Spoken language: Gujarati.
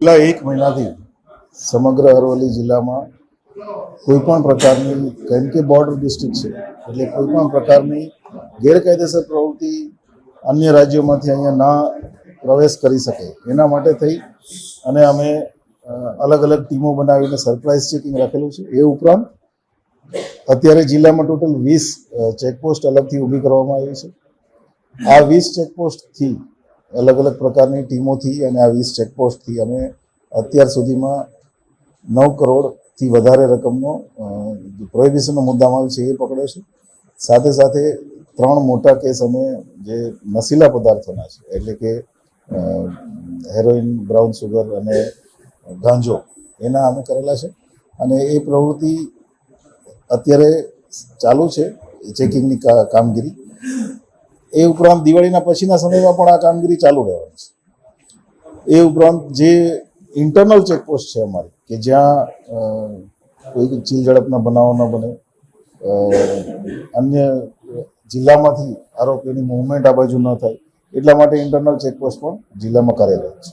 છેલ્લા એક મહિનાથી સમગ્ર અરવલ્લી જિલ્લામાં કોઈ પણ પ્રકારની, કેમ કે બોર્ડર ડિસ્ટ્રિક્ટ છે, એટલે કોઈ પણ પ્રકારની ગેરકાયદેસર પ્રવૃત્તિ અન્ય રાજ્યોમાંથી અહીંયા ના પ્રવેશ કરી શકે. એના માટે થઈ અને અમે અલગ અલગ ટીમો બનાવીને સરપ્રાઇઝ ચેકિંગ રાખેલું છે. એ ઉપરાંત અત્યારે જિલ્લામાં ટોટલ વીસ ચેકપોસ્ટ અલગથી ઊભી કરવામાં આવી છે. આ વીસ ચેકપોસ્ટથી અલગ અલગ પ્રકારની ટીમોથી અને આ વીસ ચેકપોસ્ટથી અમે અત્યાર સુધીમાં નવ કરોડથી વધારે રકમનો પ્રોહિબિશનનો મુદ્દામાલ છે એ પકડ્યો છે. સાથે સાથે ત્રણ મોટા કેસ અમે જે નશીલા પદાર્થોના છે, એટલે કે હેરોઇન બ્રાઉન સુગર અને ગાંજો, એના અમે કરેલા છે. અને એ પ્રવૃત્તિ અત્યારે ચાલુ છે, ચેકિંગની કામગીરી એ ઉપરાંત દિવાળીના પછીના સમયમાં પણ આ કામગીરી ચાલુ રહેવાની છે. એ ઉપરાંત જે ઇન્ટરનલ ચેકપોસ્ટ છે અમારી, કે જ્યાં કોઈ ચીલ ઝડપના બનાવો ન બને અન્ય જિલ્લામાંથી આરોપીની મુવમેન્ટ આ બાજુ ન થાય, એટલા માટે ઇન્ટરનલ ચેકપોસ્ટ પણ જિલ્લામાં કરેલા છે.